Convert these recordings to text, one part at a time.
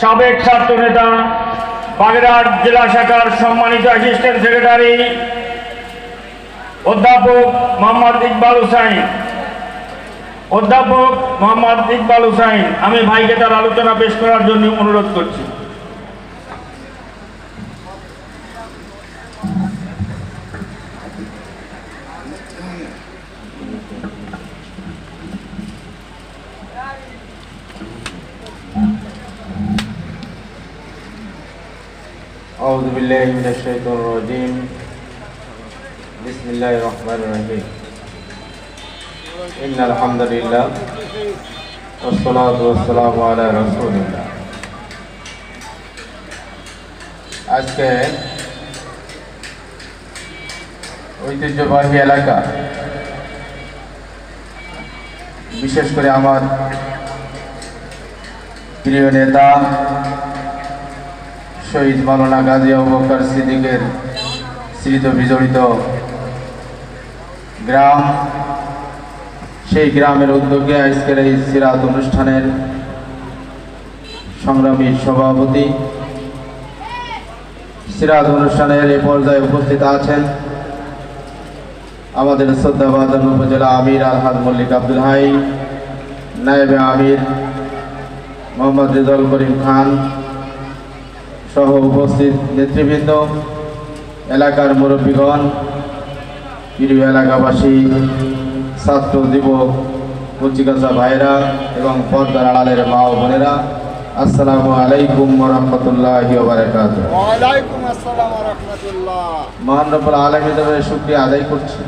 সাবেক ছাত্র নেতা, বাগেরহাট জেলা শাখার সম্মানিত অ্যাসিস্ট্যান্ট সেক্রেটারি অধ্যাপক মোহাম্মদ ইকবাল হুসাইন। অধ্যাপক মোহাম্মদ ইকবাল হুসাইন, আমি ভাইকে তার আলোচনা পেশ করার জন্য অনুরোধ করছি। أعوذ بالله من الشيطان الرجيم بسم الله الرحمن الرحيم إن الحمد لله والصلاة والسلام على رسول الله আজকে ঐতিহ্যবাহী এলাকা বিশেষ করে আমার প্রিয় নেতা শহীদ মাওলানা গাজী আবু বকর সিদ্দিকের স্মৃত বিজড়িত গ্রাম, সেই গ্রামের উদ্যোগে আজকের এই সিরাত অনুষ্ঠানের সংগ্রামী সভাপতি সিরাত অনুষ্ঠানের এই পর্যায়ে উপস্থিত আছেন আমাদের শ্রদ্ধাবাদন উপজেলা আমির আলহাদ মল্লিক আব্দুল হাই, নায়েবে আমির মোহাম্মদ রেজাউল করিম খান সহ উপস্থিত নেতৃবৃন্দ এলাকার মুরব্বীগণ প্রিয় এলাকাবাসী ছাত্র যুবক কচিকাচা ভাইরা এবং পর্দার আড়ালের মা ও বোনেরা আসসালামু আলাইকুম রহমতুল্লাহ মহান রব্বুল আলমিনের শুক্রিয়া আদায় করছি।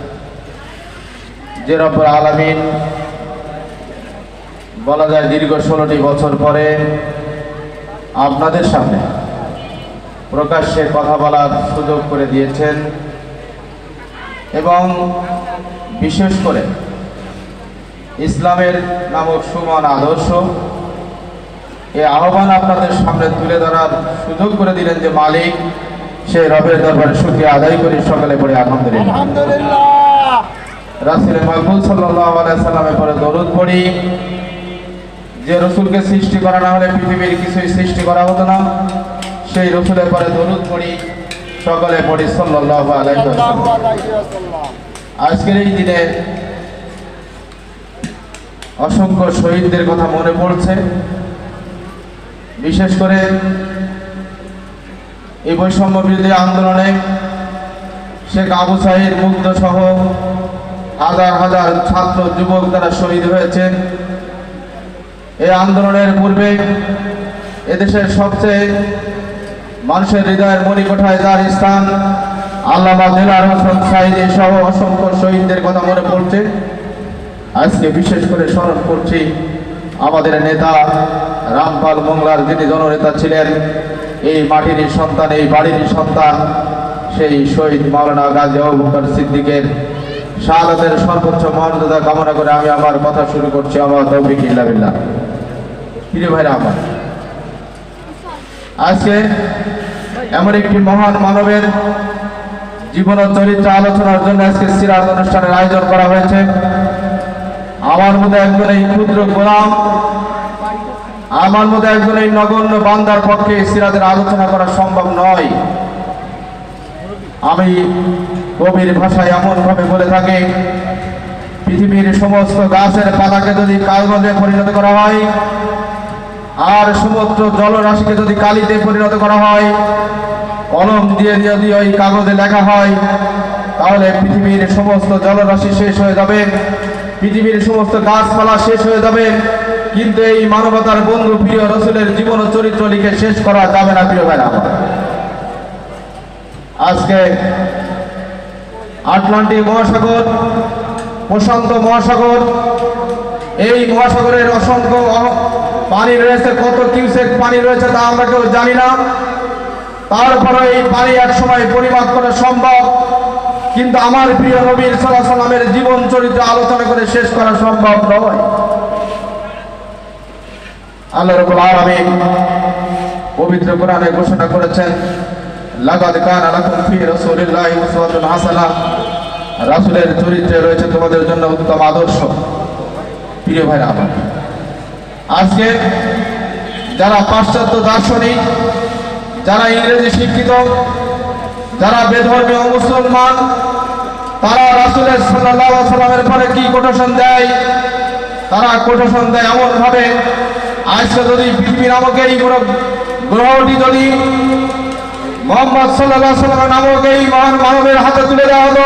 যে রব্বুল আলমিন বলা যায় দীর্ঘ ষোলোটি বছর পরে আপনাদের সামনে প্রকাশ্যে কথা বলার সুযোগ করে দিয়েছেন এবং বিশেষ করে ইসলামের নামক সুমন আদর্শ এই আহ্বান আপনাদের সামনে তুলে ধরার সুযোগ করে দিলেন যে মালিক, সে রবের দরবারে সুখী আদায় করি সকালে পড়ে আলহামদুলিল্লাহ। রাসুল সাল্লাহ সাল্লামের পরে দরুদ পড়ি। যে রসুলকে সৃষ্টি করা না হলে পৃথিবীর কিছুই সৃষ্টি করা হতো না। সেই রসুলের পরে দরুদ পড়ি সকালে পড়ি সাল্লাহ আজকের এই দিনে অসংখ্য শহীদদের কথা মনে পড়ছে। বিশেষ করে এই বৈষম্য বিরোধী আন্দোলনে শেখ আবু সাহির মুগ্ধ সহ হাজার হাজার ছাত্র যুবক তারা শহীদ হয়েছে এই আন্দোলনের পূর্বে এদেশের সবচেয়ে মানুষের হৃদয়ের মণিকোঠায় যার স্থান, আল্লামা দিলার হোসেন সাইদি সহ অসংখ্য শহীদদের কথা মনে পড়ছে। আজকে বিশেষ করে স্মরণ করছি আমাদের নেতা রামপাল মোংলার যিনি জননেতা ছিলেন, এই মাটির সন্তান, এই বাড়ির সন্তান, সেই শহীদ মাওলানা গাজী আবুবকর সিদ্দিকের শাহাদাতের সর্বোচ্চ মর্যাদা কামনা করে আমি আমার কথা শুরু করছি। আমার তৌফিক ইল্লা বিল্লাহ। প্রিয় ভাইরা আমার আজকে এমন একটি মহান মানবের জীবন চরিত্র আলোচনার জন্য আজকে সিরাজ অনুষ্ঠানের আয়োজন করা হয়েছে। আমার মধ্যে একজন এই ক্ষুদ্র গোলাম, আমার মধ্যে একজন এই নগণ্য বান্দার পক্ষে সিরাজের আলোচনা করা সম্ভব নয়। আমি কবির ভাষায় এমন ভাবে বলে থাকি, পৃথিবীর সমস্ত গাছের পাতাকে যদি কাগজে পরিণত করা হয় আর সমুদ্র জলরাশিকে যদি কালিতে পরিণত করা হয়, কলম দিয়ে যদি ওই কাগজে লেখা হয়, তাহলে পৃথিবীর সমস্ত জলরাশি শেষ হয়ে যাবে, পৃথিবীর সমস্ত গাছপালা শেষ হয়ে যাবে। কিন্তু এই মানবতার বন্ধু প্রিয় রসুলের জীবন ও চরিত্র লিখে শেষ করা যাবে না, প্রিয় ভাইরা আজকে আটলান্টিক মহাসাগর, প্রশান্ত মহাসাগর, এই মহাসাগরের অসংখ্য পানি রয়েছে, কত কিউসেক পানি রয়েছে তা আমরা কেউ জানি না। তারপরে এই পানি এক সময় পরিমাপ করা সম্ভব, কিন্তু আমার প্রিয় নবীর সাল্লামের জীবন চরিত্র আলোচনা করে শেষ করা সম্ভব নয়। আল্লাহ রবুল আলামিন পবিত্র কোরআনে ঘোষণা করেছেন লাগাদ কানা লাকুম ফি রাসূলিল্লাহি উসওয়াতুন হাসানাহ। রাসূলের চরিত্রে রয়েছে তোমাদের জন্য উত্তম আদর্শ। প্রিয় ভাইরা আমার আজকে যারা পাশ্চাত্য দার্শনিক, যারা ইংরেজি শিক্ষিত, যারা বেধর্মীয় মুসলমান, তারা রাসুলের সাল্লাহ সাল্লামের পরে কি কোটেশন দেয়? তারা কোটেশন দেয় এমনভাবে, আজকে যদি পৃথিবী নামক এই গ্রহ- গ্রহটি যদি মোহাম্মদ সাল্লাহ সাল্লাম নামক এই মহান মানবের হাতে তুলে দেওয়া হতো,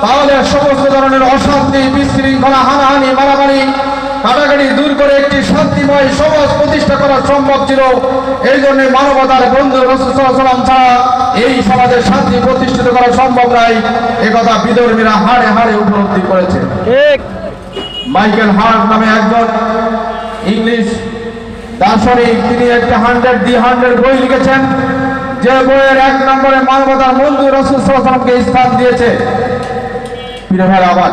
তাহলে সমস্ত ধরনের অশান্তি, বিশৃঙ্খলা, হানাহানি, মারামারি কাটাকাটি দূর করে একটি শান্তিময় সমাজ প্রতিষ্ঠা করা সম্ভব ছিল। এই জন্য মানবতার বন্ধু রসুলাম ছাড়া এই সমাজে শান্তি প্রতিষ্ঠিত করা সম্ভব নয় একথা বিধর্মীরা হাড়ে হাড়ে উপলব্ধি করেছে। মাইকেল হার্ট নামে একজন ইংলিশ দার্শনিক তিনি একটা হান্ড্রেড দি হান্ড্রেড বই লিখেছেন। যে বইয়ের এক নম্বরে মানবতার বন্ধু রসুল সাল্লামকে স্থান দিয়েছে। প্রিয় ভাই আবার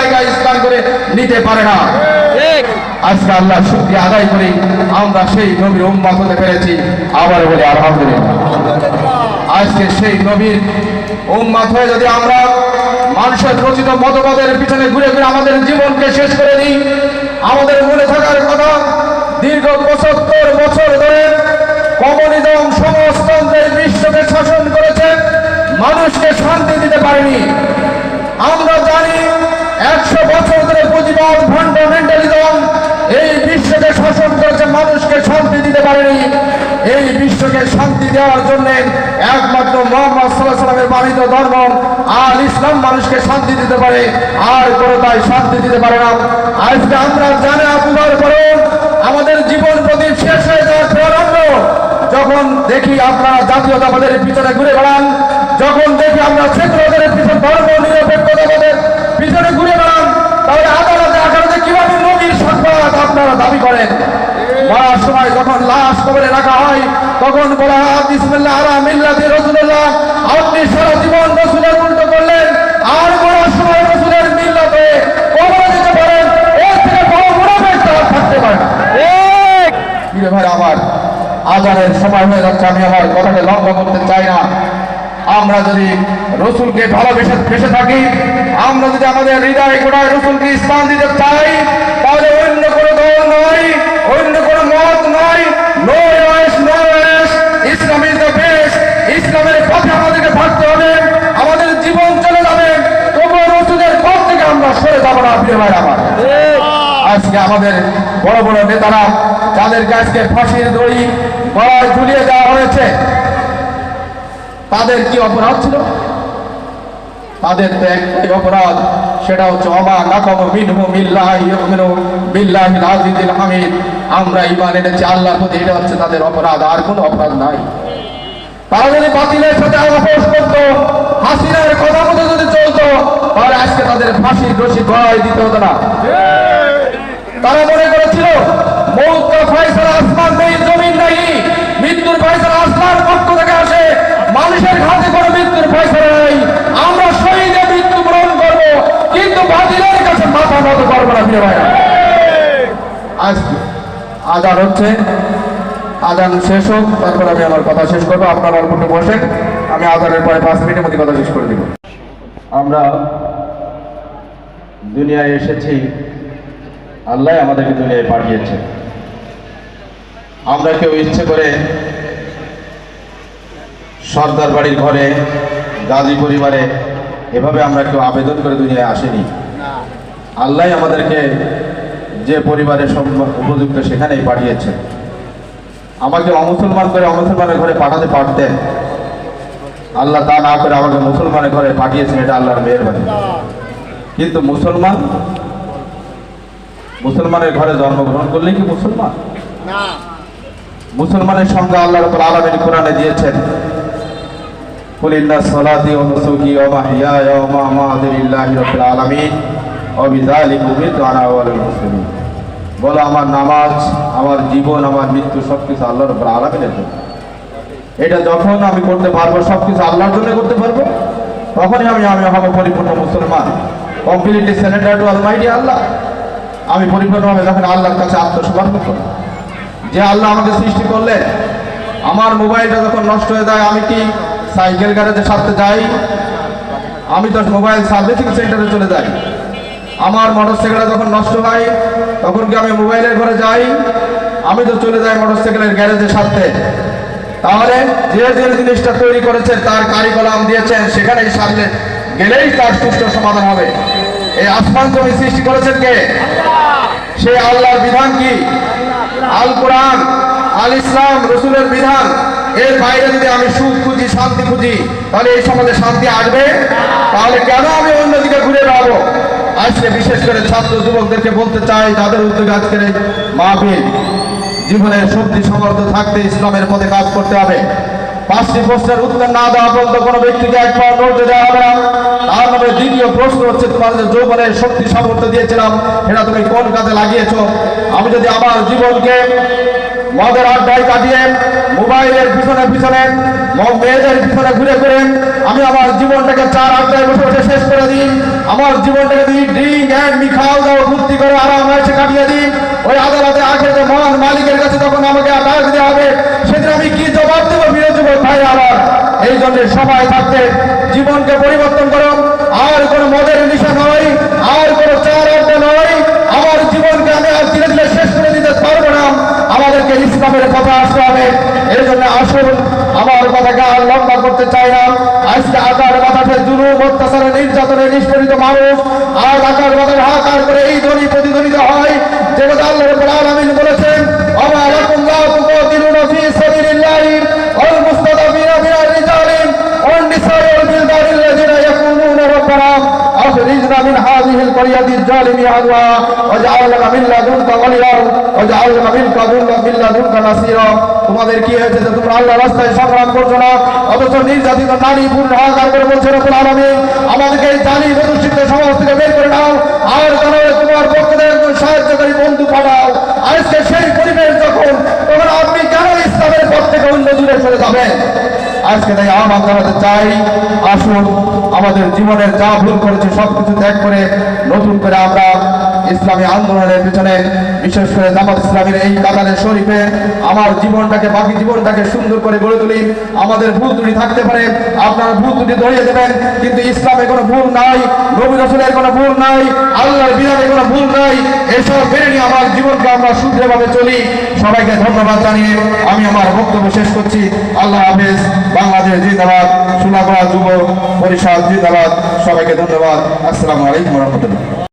জায়গা স্থান করে নিতে পারে না। আজকে আল্লাহ শুক্তি আদায় করি আমরা সেই নবীর উম্মাত হতে পেরেছি। আবার বলি আলহামদুলিল্লাহ। আজকে সেই নবীর উম্মাত হয়ে যদি আমরা মানুষের রচিত মতবাদের পিছনে ঘুরে ঘুরে আমাদের জীবনকে শেষ করে দিই আমাদের মনে থাকার কথা দীর্ঘ পঁচাত্তর বছর ধরে কমিউনিজম সমাজতন্ত্রের বিশ্বকে শাসন করেছে মানুষকে শান্তি দিতে পারেনি। আমরা জানি একশো বছর ধরে পুঁজিবাদ ফান্ডামেন্টালিজম এই বিশ্বকে শাসন করেছে মানুষকে শান্তি দিতে পারেনি। এই বিশ্বকে শান্তি দেওয়ার জন্য একমাত্র মোহাম্মদ সাল্লাহ সাল্লামের ধর্ম আর ইসলাম মানুষকে শান্তি দিতে পারে, আর কোনো তাই শান্তি দিতে পারে না। আজকে আমরা জানে আপনার পরে আমাদের জীবন প্রদীপ শেষ হয়ে যাওয়ার প্রারম্ভ যখন দেখি আপনারা জাতীয়তাবাদের পিছনে ঘুরে বেড়ান, যখন দেখি আমরা সেকুলারদের পিছনে ধর্ম নিরপেক্ষতাবাদের পিছনে ঘুরে বেড়ান। তাহলে আদালতে আদালতে কীভাবে নবীর সংবাদ আপনারা দাবি করেন? মরার সময় যখন লাশ কবরে রাখা হয় তখন বলা হয় বিসমিল্লাহ আলা মিল্লাতি রাসূলুল্লাহ। আপনি সারা জীবন রাসূলের উল্টো করলেন। আর মরার সময় রাসূলের মিল্লাতে কবরে যেতে পারেন। এর থেকে বড় মুনাফিক তারা থাকতে পারে প্রিয় ভাই আমার আজানের সময় হয়ে যাচ্ছে। আমি আমার কথাকে লঙ্ঘন করতে চাই না। আমরা যদি রসুলকে ভালোবেসে বেসে থাকি, আমরা যদি আমাদের হৃদয় গোড়ায় রসুলকে স্থান দিতে চাই, তাহলে অন্য কোনো দল নয়, অন্য কোনো মত নয় ইসলামের আমাদেরকে থাকতে হবে, আমাদের জীবন চলে যাবে, তবুও রসুলের থেকে আমরা সরে যাব না আজকে আমাদের বড় বড় নেতারা, যাদেরকে আজকে ফাঁসির দড়ি গলায় ঝুলিয়ে দেওয়া হয়েছে তাদের কি অপরাধ ছিল? তাদের তো একটাই অপরাধ সেটা হচ্ছে অমা নাকম মিনহু বিল্লাহি ইউমিনু বিল্লাহি আজিজিল হামিদ। আমরা ঈমান এনেছি আল্লাহর প্রতি এটা হচ্ছে তাদের অপরাধ আর কোনো অপরাধ নাই। তারা যদি বাতিলের সাথে আপোষ করতো হাসিনার কথা মতো যদি চলতো তাহলে আজকে তাদের ফাঁসির রশি গড়াই দিতে হতো না। তারা মনে করেছিল মৌত ফয়সালা আসমান নেই জমিন নেই মৃত্যুর ফয়সালা আসমানের পক্ষ থেকে আসে মানুষের হাতে কোনো মৃত্যুর ফয়সালা নেই আমরা শহীদে মৃত্যু গ্রহণ করব কিন্তু বাতিলের মাথা নত করব না ভাইরা। আজ আজান হচ্ছে, আজান শেষ হোক, তারপর আমি আমার কথা শেষ করব। আপনারা অল্প একটু বসেন, আমি আজানের পরে পাঁচ মিনিটের মধ্যে কথা শেষ করে দিব। আমরা দুনিয়ায় এসেছি, আল্লাহ আমাদেরকে দুনিয়ায় পাঠিয়েছে। আমরা কেউ ইচ্ছে করে সর্দার বাড়ির ঘরে, গাজী পরিবারে, এভাবে আমরা কেউ আবেদন করে দুনিয়ায় আসেনি। আল্লাহ আমাদেরকে যে পরিবারে উপযুক্ত সেখানেই পাঠিয়েছে আমাকে অমুসলমান করে অমুসলমানের ঘরে পাঠাতে পারতেন। আল্লাহ তা না করে আমাকে মুসলমানের ঘরে পাঠিয়েছেন এটা আল্লাহর মেহরবানি। কিন্তু মুসলমান মুসলমানের ঘরে জন্মগ্রহণ করলেই কি মুসলমান? মুসলমানের সঙ্গে আল্লাহ রব্বুল আলামিন কোরআনে দিয়েছেন কুল ইন্না সালাতি ওয়া নুসুকি ওয়া মাহইয়ায়া ওয়া মামাতি আওয়ালুল মুসলিমিন। বলো, আমার নামাজ, আমার জীবন, আমার মৃত্যু সব কিছু আল্লাহ রব্বুল আলমিনের জন্য। এটা যখন আমি করতে পারব সব কিছু আল্লাহর জন্য করতে পারব, তখনই আমি আমি হব পরিপূর্ণ মুসলমান। Completely surrender to almighty Allah আমি পরিপূর্ণভাবে যখন আল্লাহর কাছে আত্মসমর্পণ করব। যে আল্লাহ আমাকে সৃষ্টি করলেন, আমার মোবাইলটা যখন নষ্ট হয়ে যায়, আমি কি সাইকেল গ্যারেজে সারতে যাই? আমি তো মোবাইল সার্ভিসিং সেন্টারে চলে যাই। আমার মোটরসাইকেলটা যখন নষ্ট হয়, তখন কি আমি মোবাইলের ঘরে যাই? আমি তো চলে যাই মোটরসাইকেলের গ্যারেজের সাথে তাহলে যে যে জিনিসটা তৈরি করেছেন, তার কারিকলাম দিয়েছেন, সেখানেই সারলে গেলেই তার সুষ্ঠু সমাধান হবে। এই আসমান জমি সৃষ্টি করেছেন কে? সেই আল্লাহর বিধান কি? আল কোরআন, আল ইসলাম, রসুলের বিধান। এর বাইরে যদি আমি সুখ খুঁজি, শান্তি খুঁজি, তাহলে এই সমাজে শান্তি আসবে? তাহলে কেন আমি অন্যদিকে ঘুরে বেড়াবো? আজকে বিশেষ করে ছাত্র যুবকদেরকে বলতে চাই, তাদের উদ্যোগে আজকের এই মাহফিল। জীবনের শক্তি সমর্থ থাকতে ইসলামের পথে কাজ করতে হবে। পাঁচটি প্রশ্নের উত্তর না দেওয়া পর্যন্ত কোনো ব্যক্তিকে একবার নড়তে দেওয়া হবে না। তার মানে দ্বিতীয় প্রশ্ন হচ্ছে তোমার যে যৌবনের শক্তি, সামর্থ্য দিয়েছিলাম এটা তুমি কোন কাজে লাগিয়েছ? আমি যদি আমার জীবনকে মদের আড্ডায় কাটিয়ে মোবাইলের পিছনে পিছনে মেয়েদের পিছনে ঘুরে ঘুরে আমি আমার জীবনটাকে চার আড্ডায় বসে বসে শেষ করে দিই। আমার জীবনটাকে দিই ড্রিঙ্ক অ্যান্ড মিখাও দাও, ফুর্তি করে আরাম এসে কাটিয়ে দিই। ওই আদালতে আখের যে মহান মালিকের কাছে তখন আমাকে ডাক দেওয়া হবে, সেদিন আমি কি জবাব দেবো বিরোধ ভাই আমার? এই জন্য সবাই থাকতে জীবনকে পরিবর্তন করো আর কোনো মদের নিশা নয় আর কোনো চার আড্ডা নয় আমার জীবনকে আমি আর ধীরে ধীরে শেষ করে দিতে পারব না আমাদেরকে ইসলামের কথা আসতে হবে। এই জন্য আসুন, আমার কথাকে আর লম্বা করতে চাই না। আজকে আকার বাতাসে জুলুম অত্যাচারে নির্যাতনে নিষ্পরিত মানুষ আর আকার বাতাস হাকার করে এই ধ্বনি তোমাদের কি হয়েছে যে তোমরা আল্লাহ রাস্তায় সংগ্রাম করছ না? অথচ নির্যাতিত নারী, পুরুষ, হাহাকার করে বলছে রকুল আলমী আমাদেরকে এই জানি প্রদূষিত সমাজ থেকে বের করে নাও আর তাহলে তোমার পক্ষ থেকে একজন সাহায্যকারী বন্ধু পাঠাও। আজকে সেই পরিবেশ যখন, তখন আপনি কেন ইসলামের পথ থেকে অন্য দূরে চলে যাবেন? আজকে তাই আহ্বান জানাতে চাই, আসুন, আমাদের জীবনের যা ভুল করেছে সবকিছু ত্যাগ করে নতুন করে আমরা ইসলামী আন্দোলনের পিছনে, বিশেষ করে জামাত ইসলামের এই কাতারের শরীফে আমার জীবনটাকে, বাকি জীবনটাকে সুন্দর করে গড়ে তুলি। আমাদের ভুল ত্রুটি থাকতে পারে, আপনারা ভুল ত্রুটি ধরিয়ে দেবেন, কিন্তু ইসলামে কোনো ভুল নাই, নবী রসুলের কোনো ভুল নাই, আল্লাহর বিধানে কোনো ভুল নাই, এসব মেনে নিয়ে আমার জীবনকে আমরা শুদ্ধভাবে চলি। সবাইকে ধন্যবাদ জানিয়ে আমি আমার বক্তব্য শেষ করছি। আল্লাহ হাফেজ, বাংলাদেশ জিন্দাবাদ, সুনাগড়া যুব পরিষদ জিন্দাবাদ। সবাইকে ধন্যবাদ। আসসালামু আলাইকুম রহমতুল্লাহ।